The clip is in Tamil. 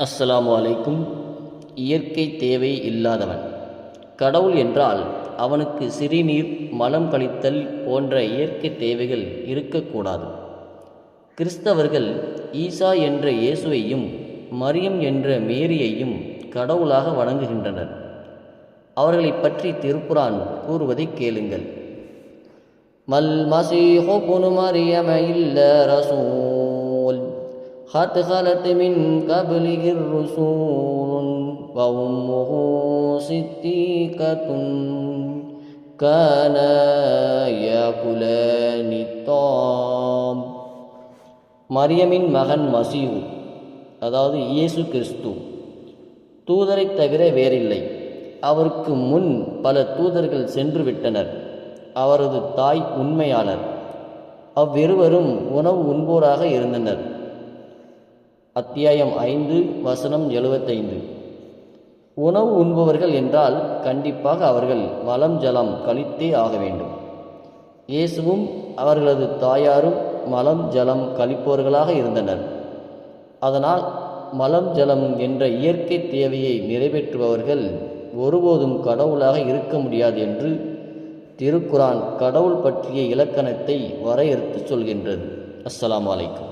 அஸ்ஸலாமு அலைக்கும். இயற்கை தேவை இல்லாதவன். கடவுள் என்றால் அவனுக்கு சிறுநீர் மலம் கழித்தல் போன்ற இயற்கை தேவைகள் இருக்கக்கூடாது. கிறிஸ்தவர்கள் ஈசா என்ற இயேசுவையும் மரியம் என்ற மேரியையும் கடவுளாக வணங்குகின்றனர். அவர்களைப் பற்றி திருப்புரான் கூறுவதை கேளுங்கள். மல் மசீஹு புனு மரியம இல்ல ரசூ قد خلت من قبله الرسول وأمه صديقة كانا يأكلان الطعام மரியமின் மகன் மசீஹு அதாவது இயேசு கிறிஸ்து தூதரைத் தவிர வேறில்லை அவருக்கு முன் பல தூதர்கள் சென்று விட்டனர் அவரது தாய் உண்மையாளர் அவ்விருவரும் உணவு உண்போராக இருந்தனர் அத்தியாயம் ஐந்து வசனம் எழுபத்தைந்து உணவு உண்பவர்கள் என்றால் கண்டிப்பாக அவர்கள் மலம் ஜலம் கழித்தே ஆக வேண்டும். இயேசுவும் அவர்களது தாயாரும் மலம் ஜலம் கழிப்பவர்களாக இருந்தனர். அதனால் மலம் ஜலம் என்ற இயற்கை தேவையை நிறைவேற்றுபவர்கள் ஒருபோதும் கடவுளாக இருக்க முடியாது என்று திருக்குரான் கடவுள் பற்றிய இலக்கணத்தை வரையறுத்து சொல்கின்றது. அஸ்லாம் அலைக்கும்.